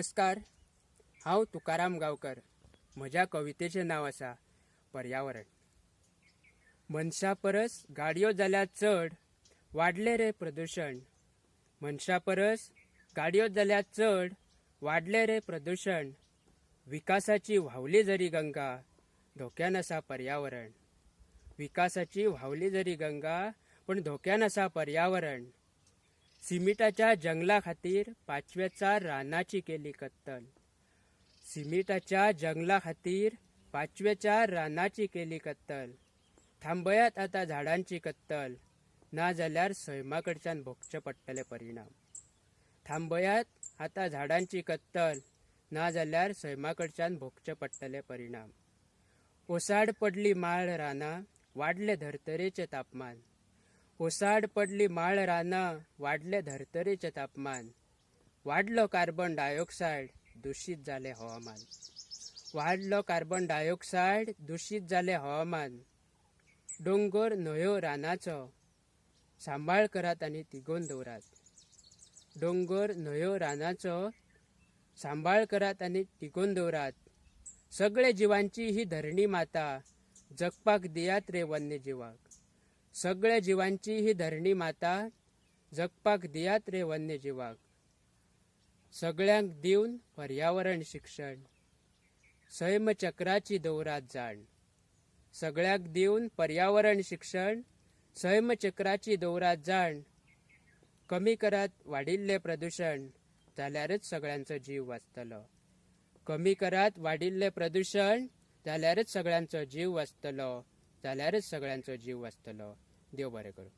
नमस्कार. हांव तुकाराम गांवकर. म्हज्या कवितेचें नांव आसा पर्यावरण. मनशा परस गाडयो जाल्या चड वाडलें रे प्रदुशण मनशा परस गाडयो जाल्या चड वाडलें रे प्रदुशण विकासाची व्हांवली जरी गंगा धोक्यान आसा पर्यावरण. विकासाची व्हांवली जरी गंगा पण धोक्यान आसा पर्यावरण. सिमिटाच्या जंगला खातीर पाचव्याचा रानाची केली कत्तल. सिमिटाच्या जंगला खातीर पाचव्याच्या रानाची केली कत्तल. थांबयात आता झाडांची कत्तल. ना जाल्यार सैमाकडच्यान भोगचे पडटले परिणाम. थांबयात आता झाडांची कत्तल. ना जाल्यार सैमाकडच्यान भोगचे पडटले परिणाम. ओसाड पडली माळ रानां वाडले धर्तरेचे तापमान. ओसाड पडली माळ रानां वाढले धर्तरेचे तापमान. वाडलो कार्बन डायऑक्सायड दूषित जाले हवामान. वाडलो कार्बन डायऑक्सायड दूषित जाले हवामान. डोंगर न्हंयो रानाचो. सांबाळ करात आनी तिगोवन दवरात डोंगर न्हंयो रानाचो. सांबाळ करात आनी तिगोवन दवरात सगळे जिवांची ही धरणी माता जगपाक दियात रे वन्यजिवाक. सगळ्या जिवांची ही धरणी माता जगपाक दियात रे वन्यजिवाक. सगळ्यांक दिवन पर्यावरण शिक्षण. सैम चक्राची दौरात जाण. सगळ्याक दिवन पर्यावरण शिक्षण सैम चक्राची दौरात जाण. कमी करात वाडिल्ले प्रदूषण जाल्यारच सगळ्यांचो जीव वाचतलो. कमी करात वाडिल्ले प्रदूषण जाल्यारच सगळ्यांचो जीव वाचतलो जाल्यारच सगळ्यांचो जीव वाचतलो. देव बरे करू